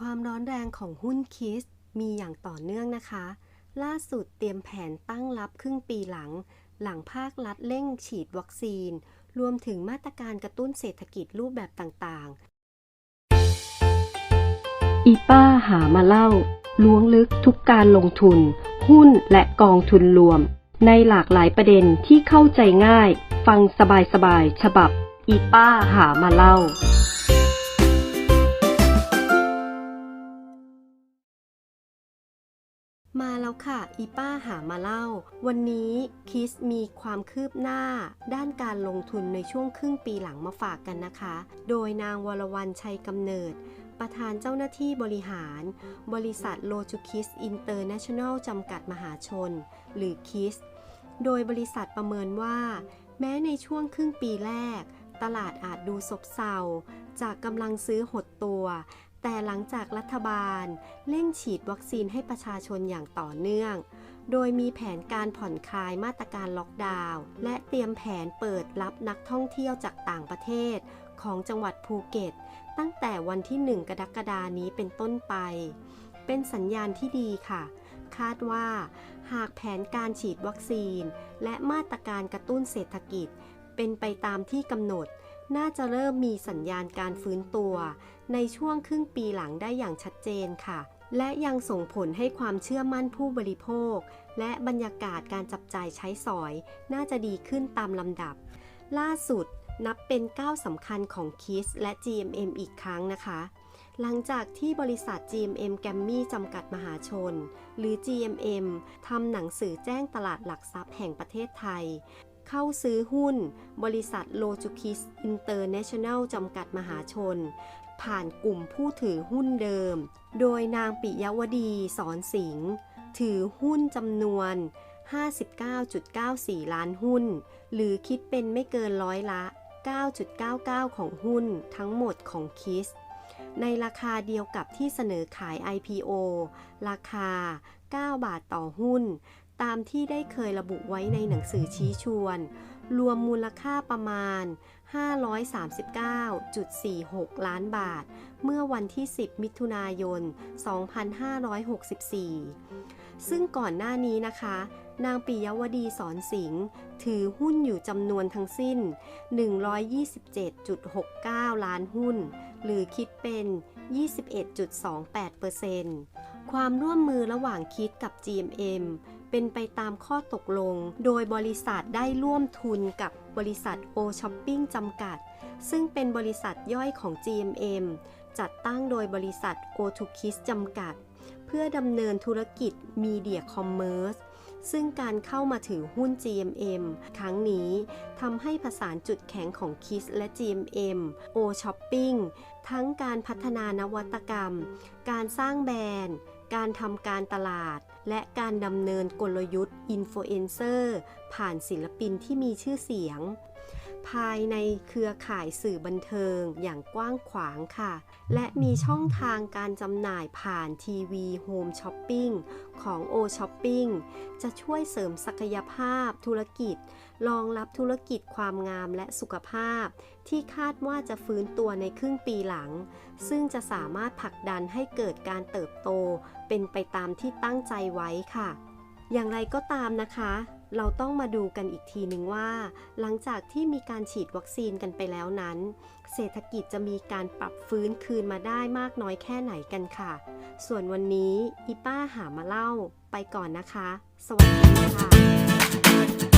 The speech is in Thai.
ความร้อนแรงของหุ้นคิสมีอย่างต่อเนื่องนะคะ ล่าสุดเตรียมแผนตั้งรับครึ่งปีหลัง หลังภาครัฐเร่งฉีดวัคซีน รวมถึงมาตรการกระตุ้นเศรษฐกิจรูปแบบต่างๆ อีป้าหามาเล่า ล้วงลึกทุกการลงทุน หุ้นและกองทุนรวม ในหลากหลายประเด็นที่เข้าใจง่าย ฟังสบายๆฉบับ อีป้าหามาเล่า มาแล้วค่ะ อีป้าหามาเล่า วันนี้คิสมีความคืบหน้า ด้านการลงทุนในช่วงครึ่งปีหลังมาฝากกันนะคะ โดยนางวรวรรณชัยกำเนิด ประธานเจ้าหน้าที่บริหาร บริษัทโลจูคิสอินเตอร์เนชั่นแนลจำกัดมหาชน หรือคิส โดยบริษัทประเมินว่า แม้ในช่วงครึ่งปีแรก ตลาดอาจดูซบเซาจากกำลังซื้อหดตัว แต่หลังจากรัฐบาลเร่งฉีดวัคซีนให้ประชาชนอย่างต่อเนื่อง โดยมีแผนการผ่อนคลายมาตรการล็อกดาวน์และเตรียมแผนเปิดรับนักท่องเที่ยวจากต่างประเทศ ของจังหวัดภูเก็ต ตั้งแต่วันที่ 1 กรกฎานี้เป็นต้นไป เป็นสัญญาณที่ดีค่ะ คาดว่า หากแผนการฉีดวัคซีน และมาตรการกระตุ้นเศรษฐกิจ เป็นไปตามที่กำหนด น่าจะเริ่มมีสัญญาณการฟื้นตัว ในช่วงครึ่งปีหลังได้อย่างชัดเจนค่ะ และยังส่งผลให้ความเชื่อมั่นผู้บริโภค และบรรยากาศการจับจ่ายใช้สอย น่าจะดีขึ้นตามลำดับ ล่าสุดนับเป็นก้าวสำคัญของ KISS และ GMM อีกครั้งนะคะ หลังจากที่บริษัท GMM g a m m y จำกัดมหาชน หรือ GMM ทำหนังสือแจ้งตลาดหลักทรัพย์แห่งประเทศไทย เข้าซื้อหุ้น บริษัทโลจูคิสอินเตอร์เนชั่นแนลจำกัดมหาชน ผ่านกลุ่มผู้ถือหุ้นเดิม โดยนางปิยวดีสอนสิงห์ถือหุ้นจำนวน 59.94 ล้านหุ้น หรือคิดเป็นไม่เกินร้อยละ 9.99 ของหุ้นทั้งหมดของคิส ในราคาเดียวกับที่เสนอขาย IPO ราคา 9 บาทต่อหุ้น ตามที่ได้เคยระบุไว้ในหนังสือชี้ชวน รวมมูลค่าประมาณ 539.46 ล้านบาท เมื่อวันที่ 10 มิถุนายน 2564 ซึ่งก่อนหน้านี้นะคะ นางปิยวดีสอนสิงห์ถือหุ้นอยู่จำนวนทั้งสิ้น 127.69 ล้านหุ้น หรือคิดเป็น 21.28%ความร่วมมือระหว่างคิดกับ GMM เป็นไปตามข้อตกลง โดยบริษัทได้ร่วมทุนกับบริษัท O Shopping จำกัด ซึ่งเป็นบริษัทย่อยของ GMM จัดตั้งโดยบริษัท O2Kiss จำกัด เพื่อดำเนินธุรกิจ Media Commerce ซึ่งการเข้ามาถือหุ้น GMM ครั้งนี้ทำให้ผสานจุดแข็งของ KISS และ GMM O Shopping ทั้งการพัฒนานวัตกรรม การสร้างแบรนด์ การทำการตลาด และการดำเนินกลยุทธ์อินฟลูเอนเซอร์ ผ่านศิลปินที่มีชื่อเสียง ภายในเครือข่ายสื่อบันเทิงอย่างกว้างขวางค่ะ และมีช่องทางการจำหน่ายผ่านทีวีโฮมช้อปปิ้งของ O Shopping จะช่วยเสริมศักยภาพธุรกิจ รองรับธุรกิจความงามและสุขภาพ ที่คาดว่าจะฟื้นตัวในครึ่งปีหลัง ซึ่งจะสามารถผลักดันให้เกิดการเติบโต เป็นไปตามที่ตั้งใจไว้ค่ะ อย่างไรก็ตามนะคะ เราต้องมาดูกันอีกทีหนึ่งว่า หลังจากที่มีการฉีดวัคซีนกันไปแล้วนั้น เศรษฐกิจจะมีการปรับฟื้นคืนมาได้มากน้อยแค่ไหนกันค่ะ ส่วนวันนี้อีป้าหามาเล่าไปก่อนนะคะ สวัสดีค่ะ